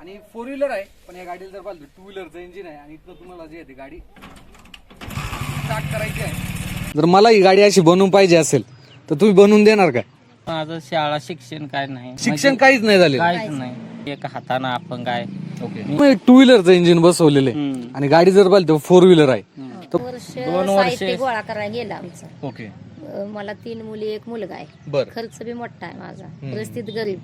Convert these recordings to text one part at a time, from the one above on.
आणि four wheeler आहे पण या गाडीला जर पाहिलं टू व्हीलरचं इंजिन आहे आणि इथं तुम्हाला जे आहे ते गाडी स्टार्ट करायची आहे. जर मला ही गाडी अशी बनवून पाहिजे असेल तर तुम्ही बनवून देणार का माझं शाळा शिक्षण काय नाही. शिक्षण काहीच नाही झाले काहीच नाही. एक हातानं आपण काय ओके टू व्हीलरचं इंजिन बसवलेलं आहे. आणि गाडी जर पाहिलं तर फोर व्हीलर आहे. दोन वर्षे- गोळा करायला गेला आमचा. ओके मला तीन मुली एक मुलगा आहे. बर. खर्च बी मोठा आहे माझा. परिस्थिती गरीब.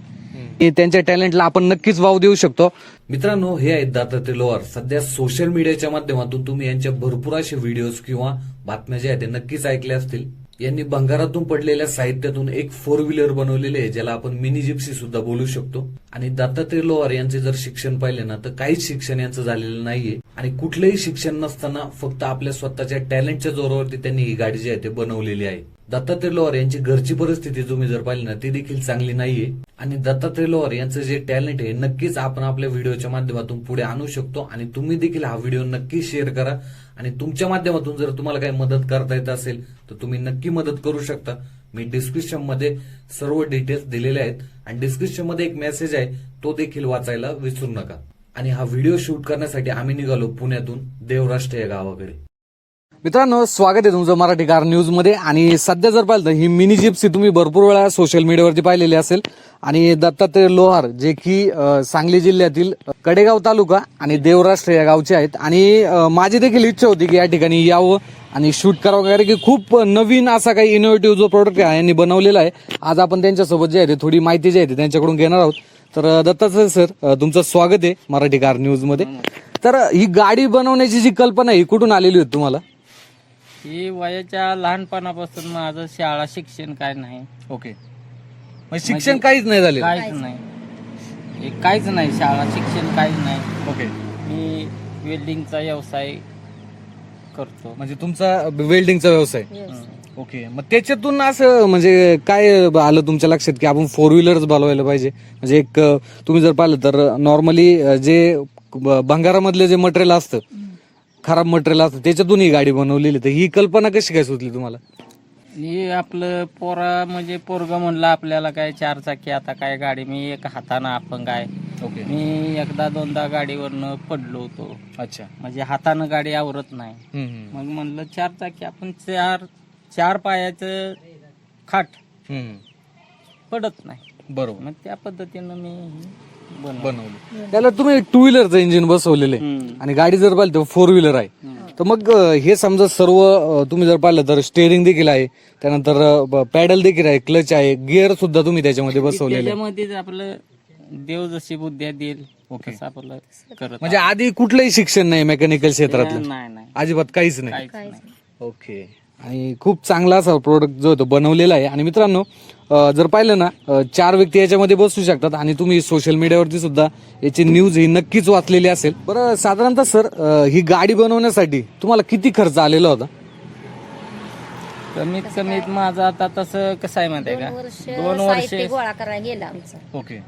त्यांच्या टॅलेंटला आपण नक्कीच वाव देऊ शकतो. मित्रांनो हे आहेत दातात्रे लोहार सध्या सोशल मीडियाच्या माध्यमातून तुम्ही यांच्या भरपूर असे व्हिडिओज किंवा बातम्या ज्या आहेत ते नक्कीच ऐकले असतील. यांनी भंगारातून पडलेल्या साहित्यातून एक फोर व्हीलर बनवलेले आहे ज्याला आपण मिनी जिप्सी सुद्धा बोलू शकतो. आणि दत्तात्रय लोहार यांचे जर शिक्षण पाहिले ना तर काहीच शिक्षण यांचं झालेलं नाहीये. आणि कुठलंही शिक्षण नसताना फक्त आपल्या स्वतःच्या टॅलेंटच्या जोरावरती त्यांनी ही गाडी जी आहे ते बनवलेली आहे. दत्तात्रय लोहार यांची घरची परिस्थिती तुम्ही जर पाहिली ना ती देखील चांगली नाहीये. आणि दत्तात्रय लोहार यांचं जे टॅलेंट आहे नक्कीच आपण आपल्या व्हिडिओच्या माध्यमातून पुढे आणू शकतो. आणि तुम्ही देखील हा व्हिडिओ नक्की शेअर करा. आणि तुमच्या माध्यमातून जर तुम्हाला काही मदत करता येत असेल तर तुम्ही नक्की मदत करू शकता. मी डिस्क्रिप्शनमध्ये सर्व डिटेल्स दिलेले आहेत. आणि डिस्क्रिप्शनमध्ये एक मेसेज आहे तो देखील वाचायला विसरू नका. आणि हा व्हिडिओ शूट करण्यासाठी आम्ही निघालो पुण्यातून देवराष्ट्र या गावाकडे. मित्रांनो स्वागत आहे तुमचं मराठी कार न्यूजमध्ये आणि सध्या जर पाहिलं तर ही मिनी जिप्सी तुम्ही भरपूर वेळा सोशल मीडियावरती पाहिलेली असेल. आणि दत्तात्रय लोहार जे की सांगली जिल्ह्यातील कडेगाव तालुका आणि देवराष्ट्र या गावचे आहेत. आणि माझी देखील इच्छा होती की या ठिकाणी यावं आणि शूट करावं वगैरे की खूप नवीन असा काही इनोव्हेटिव्ह जो प्रोडक्ट आहे यांनी बनवलेला आहे. आज आपण त्यांच्यासोबत जे आहे ते थोडी माहिती जी आहे ते त्यांच्याकडून घेणार आहोत. तर दत्तात्रय सर तुमचं स्वागत आहे मराठी कार न्यूजमध्ये तर ही गाडी बनवण्याची जी कल्पना आहे ही कुठून आलेली होती तुम्हाला? ही वयाच्या लहानपणापासून माझं शाळा शिक्षण काय नाही. ओके. शिक्षण काहीच नाही झाले काहीच नाही. हे काहीच नाही. शाळा शिक्षण काहीच नाही. ओके. मी वेल्डिंगचा व्यवसाय करतो. म्हणजे तुमचा वेल्डिंगचा व्यवसाय. ओके. मग त्याच्यातून असं म्हणजे काय आलं तुमच्या लक्षात की आपण फोर व्हीलरच बनवायला पाहिजे? म्हणजे एक तुम्ही जर पाहिलं तर नॉर्मली जे ब- भंगारामधले जे मटेरियल असतं खराब मटेरियल असतं त्याच्यातून ही गाडी बनवलेली तर ही कल्पना कशी काय सुचली तुम्हाला? हे आपलं पोरा म्हणजे पोरग म्हणलं आपल्याला काय चार चाकी आता काय गाडी मी एक हातानं अपंग आहे. ओके. मी एकदा दोनदा गाडीवरनं पडलो होतो. अच्छा. म्हणजे हातानं गाडी आवरत नाही. मग म्हणलं चार चाकी आपण चार चार पायाचं खाट पडत नाही. बरोबर. मग त्या पद्धतीनं मी बनवलं. त्याला तुम्ही टू व्हीलरचं इंजिन बसवलेलं. आहे. आणि गाडी जर पाहिली तर फोर व्हीलर आहे. तर मग हे समजा सर्व तुम्ही जर पाहिलं तर स्टेअरिंग देखील आहे. त्यानंतर पॅडल देखील आहे क्लच आहे गिअर सुद्धा तुम्ही त्याच्यामध्ये बसवलेले आपलं देव जशी बुद्ध्या देईल करत म्हणजे आधी कुठलंही शिक्षण नाही मेकॅनिकल क्षेत्रातलं. नाही नाही. अजिबात काहीच नाही. ओके. आणि खूप चांगला असा प्रोडक्ट जो तो बनवलेला आहे. आणि मित्रांनो जर पाहिलं ना चार व्यक्ती याच्यामध्ये बसू शकतात आणि तुम्ही सोशल मीडियावरती सुद्धा याची न्यूज ही नक्कीच वाचलेली असेल. बरं साधारणतः सर ही गाडी बनवण्यासाठी तुम्हाला किती खर्च आलेला होता? कमीत कमीत माझं आता तसं कसं आहे माहिती आहे का? दोन वर्ष गोळा करायला गेला आमचा. ओके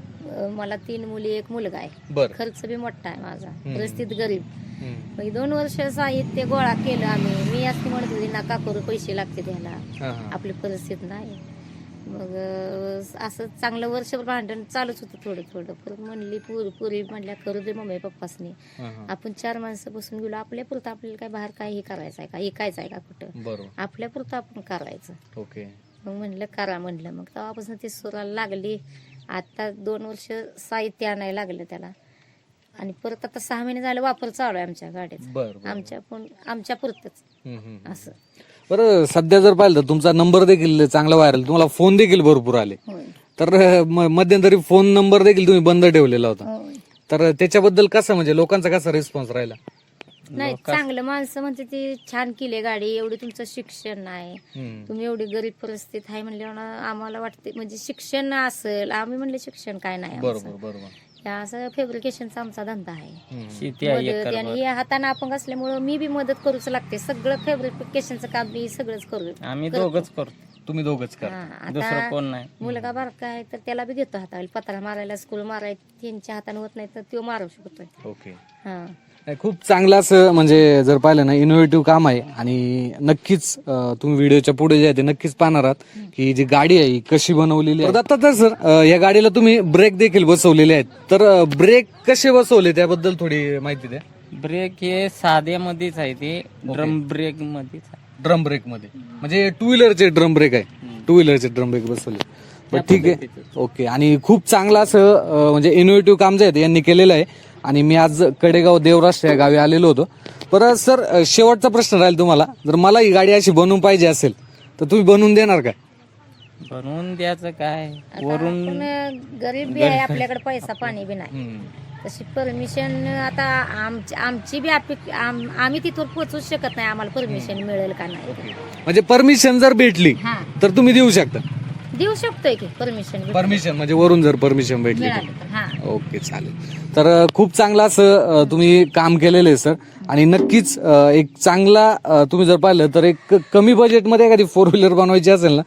मला तीन मुली एक मुलगा आहे. बर. खर्च बी मोठा आहे माझा. परिस्थिती गरीब. मग दोन वर्ष साहित्य गोळा केलं आम्ही. मी असं म्हणत होती नका करू पैसे लागते त्याला. आपली परिस्थिती नाही. मग असं चांगलं वर्षभर भांडण चालूच होतं थोडं थोडं. परत म्हणली पुरी पुरी म्हणल्या करू दे मम्मी पप्पासनी. आपण चार माणसं बसून गेलो. आपल्या पुरतं आपल्याला काय बाहेर काही करायचं आहे का? ऐकायचं आहे का कुठं? आपल्या पुरतं आपण करायचं. ओके. मग म्हणलं करा म्हणलं. मग तेव्हापासून ती सुराला लागली. आता दोन वर्ष साहित्य आणायला लागलं त्याला. आणि परत आता सहा महिने झालं वापर चालू आहे आमच्या बर आमच्या पण आमच्या पुरतच. असं. बरं सध्या जर पाहिलं तर तुमचा नंबर देखील चांगला व्हायरल तुम्हाला फोन देखील भरपूर आले. तर मध्यंतरी फोन नंबर देखील तुम्ही बंद ठेवलेला होता. तर त्याच्याबद्दल कसं म्हणजे लोकांचा कसा रिस्पॉन्स राहिला? नाही चांगलं माणसं म्हणते ती छान केली गाडी एवढी तुमचं शिक्षण नाही. तुम्ही एवढी गरीब परिस्थिती आहे म्हणल्यावर आम्हाला वाटते म्हणजे शिक्षण असेल आम्ही म्हणले शिक्षण काय नाही आमचं. बरोबर बरोबर. या असं फेब्रिकेशनचा आमचा धंदा आहे. आणि हे हाताने अपंग असल्यामुळं मी बी मदत करूच लागते. सगळं फेब्रिकेशनचं काम मी सगळंच करू आम्ही दोघच करतो. तुम्ही दोघच करा. कोण नाही. मुलगा बारका आहे तर त्याला बी देतो हाताला पत्रा मारायला स्कूल मारायला त्यांच्या हाताने होत नाही तर तो मारू शकतोय. ओके. हा. नाही, खूप चांगलं असं म्हणजे जर पाहिलं ना इनोव्हेटिव्ह काम आहे. आणि नक्कीच अं, तुम्ही व्हिडिओच्या पुढे जे आहे ते नक्कीच पाहणार आहात की जी गाडी आहे ही कशी बनवलेली आहे. आता तर सर अं, या गाडीला तुम्ही ब्रेक देखील बसवलेले आहेत. तर ब्रेक कसे बसवले त्याबद्दल थोडी माहिती द्या. ब्रेक हे साध्यामध्येच आहे ते ड्रम ब्रेक मध्येच आहे. ड्रम ब्रेकमध्ये. म्हणजे टू व्हीलरचे ड्रम ब्रेक आहे. टू व्हीलरचे ड्रम ब्रेक बसवले. पण ठीक आहे. ओके आणि खूप चांगलं असं अं, म्हणजे इनोव्हेटिव्ह काम जे आहे ते यांनी केलेलं आहे. आणि मी आज कडेगाव देवराष्ट्र या गावी आलेलो होतो. परत सर शेवटचा प्रश्न राहील तुम्हाला. जर मला ही गाडी अशी बनवून पाहिजे असेल तर तुम्ही बनवून देणार का बनवून द्यायचं काय? आता वरून गरीब बी आहे आपल्याकडे पैसा पाणी बी नाही. तशी परमिशन आता आमची आमची बी आम- आम्ही तिथवर पोहोचूच शकत नाही आम्हाला परमिशन मिळेल का नाही. ते. म्हणजे परमिशन जर भेटली हा. तर तुम्ही देऊ शकता? देऊ शकतोय की परमिशन परमिशन म्हणजे वरून जर परमिशन भेटली तर. मिळाली तर हा. ओके चालेल. तर खूप चांगलं असं तुम्ही काम केलेलं आहे सर. आणि नक्कीच एक चांगला तुम्ही जर पाहिलं तर एक कमी बजेटमध्ये एखादी फोर व्हीलर बनवायची असेल ना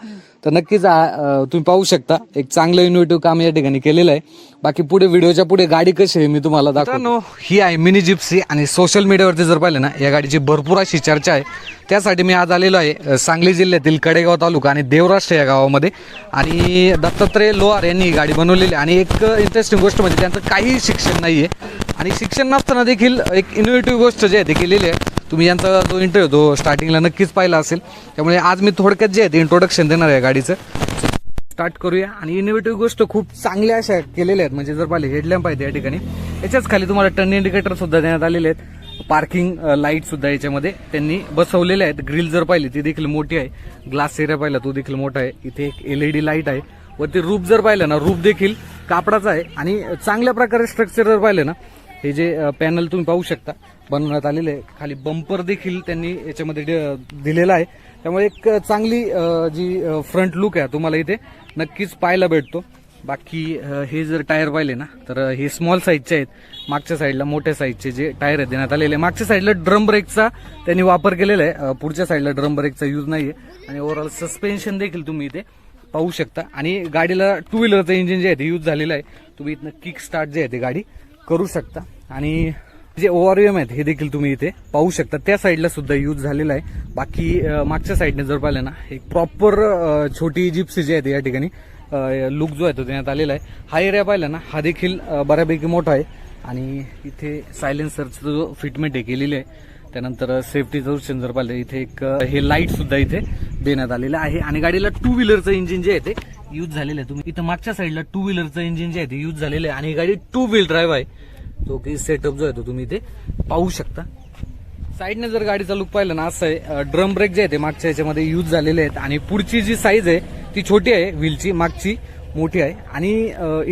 तर नक्कीच तुम्ही पाहू शकता. एक चांगलं इनोव्हेटिव्ह काम या ठिकाणी केलेलं आहे. बाकी पुढे व्हिडिओच्या पुढे गाडी कशी आहे मी तुम्हाला दाखवतो. ही आहे मिनी जिप्सी आणि सोशल मीडियावरती जर पाहिलं ना या गाडीची भरपूर अशी चर्चा आहे. त्यासाठी मी आज आलेलो आहे सांगली जिल्ह्यातील कडेगाव तालुका आणि देवराष्ट्र या गावामध्ये. आणि दत्तात्रय लोहार यांनी ही गाडी बनवलेली आहे. आणि एक इंटरेस्टिंग गोष्ट म्हणजे म्हणजे त्यांचं काही शिक्षण नाही आहे आणि शिक्षण नसताना देखील एक इनोव्हेटिव्ह गोष्ट जी आहे ते केलेली आहे. तुम्ही यांचा जो इंटरव्ह्यू तो स्टार्टिंगला नक्कीच पाहिला असेल. त्यामुळे आज मी थोडक्यात जे आहे ते इंट्रोडक्शन देणार आहे गाडीचं. स्टार्ट करूया. आणि इनोव्हेटिव्ह गोष्ट खूप चांगल्या अशा केलेल्या आहेत. म्हणजे जर पाहिले हेडलॅम्प आहेत या ठिकाणी. याच्याच खाली तुम्हाला टर्न इंडिकेटर सुद्धा देण्यात आलेले आहेत. पार्किंग लाइट सुद्धा याच्यामध्ये त्यांनी बसवलेले आहेत. ग्रिल जर पाहिली ती देखील मोठी आहे. ग्लास एरिया पाहिला तो देखील मोठा आहे. इथे एक एलईडी लाइट आहे. व ते रूप जर पाहिलं ना रूप देखील कापडाचा आहे आणि चांगल्या प्रकारे स्ट्रक्चर जर पाहिलं ना हे जे पॅनल तुम्ही पाहू शकता बनवण्यात आलेले आहे. खाली बंपर देखील त्यांनी याच्यामध्ये दिलेला आहे. त्यामुळे एक चांगली जी फ्रंट लुक आहे तुम्हाला इथे नक्कीच पाहायला भेटतो. बाकी हे जर टायर पाहिले ना तर हे स्मॉल साईजचे आहेत. मागच्या साईडला मोठ्या साईजचे जे टायर आहेत देण्यात आलेले. मागच्या साईडला ड्रम ब्रेकचा त्यांनी वापर केलेला आहे. पुढच्या साईडला ड्रम ब्रेकचा यूज आहे आणि ओव्हरऑल सस्पेन्शन देखील तुम्ही इथे पाहू शकता. आणि गाडीला टू व्हीलरचं इंजिन जे आहे ते यूज झालेलं आहे. तुम्ही इथनं किक स्टार्ट जे आहे ते गाडी करू शकता. आणि जे ओआरएम आहेत हे देखील तुम्ही इथे पाहू शकता. त्या साईडला सुद्धा यूज झालेला आहे. बाकी मागच्या साईडने जर पाहिलं ना एक प्रॉपर छोटी जिप्सी जी आहे ते या ठिकाणी लुक जो आहे तो देण्यात आलेला आहे. हा एरिया पाहिला ना हा देखील बऱ्यापैकी मोठा आहे. आणि इथे सायलेन्सरचं जो फिटमेंट आहे केलेली आहे. त्यानंतर सेफ्टीचं ऑप्शन जर पाहिलं इथे एक हे लाइट सुद्धा इथे देण्यात आलेलं आहे. आणि गाडीला टू व्हीलरचं इंजिन जे आहे ते यूज झालेलं आहे. तुम्ही इथं मागच्या साईडला टू व्हीलरचं इंजिन जे आहे ते यूज झालेलं आहे. आणि ही गाडी टू व्हील ड्राईव्ह आहे. तो की सेटअप जो आहे तो तुम्ही इथे पाहू शकता. साईडने जर गाडीचा लुक पाहिलं ना असं आहे ड्रम ब्रेक जे आहे ते मागच्या याच्यामध्ये यूज झालेले आहेत. आणि पुढची जी साईज आहे ती छोटी आहे व्हीलची मागची मोठी आहे. आणि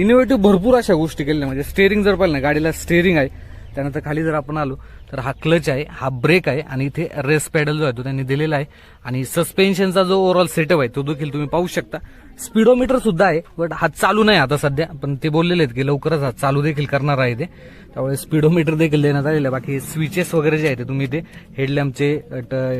इनोव्हेटिव्ह भरपूर अशा गोष्टी केलेल्या म्हणजे स्टेअरिंग जर पाहिलं ना गाडीला स्टेअरिंग आहे. त्यानंतर खाली जर आपण आलो तर हा क्लच आहे हा ब्रेक आहे आणि इथे रेस पॅडल जो आहे तो त्यांनी दिलेला आहे. आणि सस्पेन्शनचा जो ओव्हरऑल सेटअप आहे तो देखील तुम्ही पाहू शकता. स्पीडोमीटर सुद्धा आहे बट हा चालू नाही आता सध्या. पण ते बोललेले आहेत की लवकरच हा चालू देखील करणार आहे ते. त्यामुळे स्पीडोमीटर देखील देण्यात आलेलं आहे. बाकी स्विचेस वगैरे जे आहे ते तुम्ही इथे हेडलॅम्पचे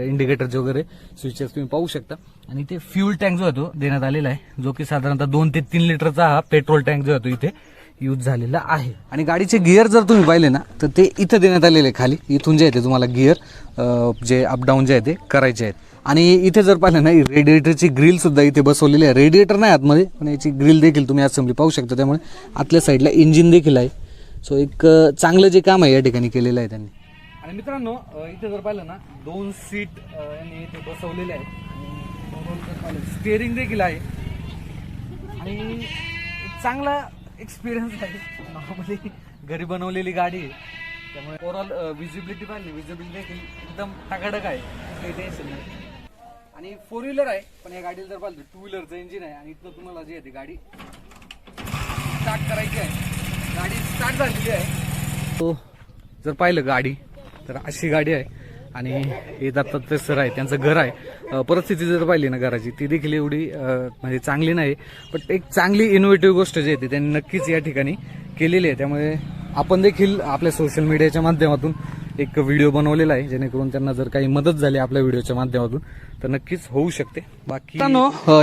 इंडिकेटरचे वगैरे स्विचेस तुम्ही पाहू शकता. आणि इथे फ्यूल टँक जो आहे तो देण्यात आलेला आहे जो की साधारणतः दोन ते तीन लिटरचा हा पेट्रोल टँक जो आहे तो इथे यूज झालेला आहे. आणि गाडीचे गिअर जर तुम्ही पाहिले ना तर ते इथं देण्यात आलेले आहे खाली. इथून जे आहे ते तुम्हाला गिअर जे अपडाऊन जे आहे ते करायचे आहेत. आणि इथे जर पाहिलं ना रेडिएटरची ग्रिल सुद्धा इथे बसवलेली आहे. रेडिएटर नाही आतमध्ये पण याची ग्रिल देखील तुम्ही असेंब्ली पाहू शकता. त्यामुळे आतल्या साईडला इंजिन देखील आहे. सो एक चांगलं जे काम आहे या ठिकाणी केलेलं आहे त्यांनी. आणि मित्रांनो इथे जर पाहिलं ना दोन सीट यांनी इथे बसवलेले आहेत. स्टेअरिंग देखील आहे. आणि एक चांगला एक्सपिरियन्स आहे. नॉर्मली घरी बनवलेली गाडी आहे. त्यामुळे ओव्हरऑल विजिबिलिटी पाहिली. विजिबिलिटी देखील एकदम टाकाडक आहे. काही टेन्शन नाही. आणि फोर व्हीलर आहे पण या गाडीला जर पाहिलं टू व्हीलरचं इंजिन आहे. आणि इथनं तुम्हाला जी आहे ती गाडी स्टार्ट करायची आहे. गाडी स्टार्ट झालेली आहे. तो जर पाहिलं गाडी तर अशी गाडी आहे. आणि हे दत्तात्रय सर आहे त्यांचं घर आहे परिस्थिती जर पाहिली ना घराची ती देखील एवढी म्हणजे चांगली नाही. बट एक चांगली इनोव्हेटिव्ह गोष्ट जी आहे ती त्यांनी नक्कीच या ठिकाणी केलेली आहे. त्यामुळे आपण देखील आपल्या सोशल मीडियाच्या माध्यमातून एक व्हिडिओ बनवलेला आहे जेणेकरून त्यांना जर काही मदत झाली आपल्या व्हिडिओच्या माध्यमातून तर नक्कीच होऊ शकते. बाकी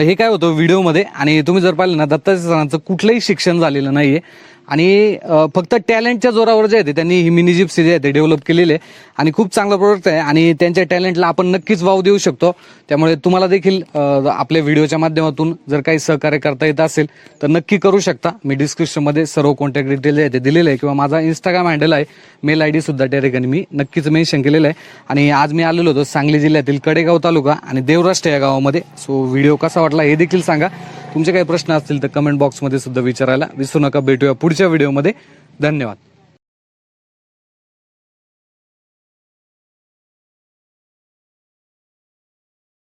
हे काय होतं व्हिडिओमध्ये आणि तुम्ही जर पाहिलं ना दत्तात्रय सरांचं कुठलंही शिक्षण झालेलं नाहीये. आणि फक्त टॅलेंटच्या जोरावर जे आहे ते त्यांनी ही मिनी जिप्सी जे आहे ते डेव्हलप केलेले आहे. आणि खूप चांगला प्रोडक्ट आहे आणि त्यांच्या टॅलेंटला आपण नक्कीच वाव देऊ शकतो. त्यामुळे तुम्हाला देखील आपल्या व्हिडिओच्या माध्यमातून जर काही सहकार्य करता येत असेल तर नक्की करू शकता. मी डिस्क्रिप्शनमध्ये सर्व कॉन्टॅक्ट डिटेल जे आहे ते दिलेले आहे किंवा माझा इंस्टाग्राम हँडल आहे. मेल आय डी सुद्धा त्या ठिकाणी मी नक्कीच मेन्शन केलेलं आहे. आणि आज मी आलेलो होतो सांगली जिल्ह्यातील कडेगाव तालुका आणि देवराष्ट्र या गावामध्ये. सो व्हिडिओ कसा वाटला हे देखील सांगा. तुमचे काही प्रश्न असतील तर कमेंट बॉक्समध्ये सुद्धा विचारायला विसरू नका. भेटूया पुढच्या व्हिडिओमध्ये धन्यवाद.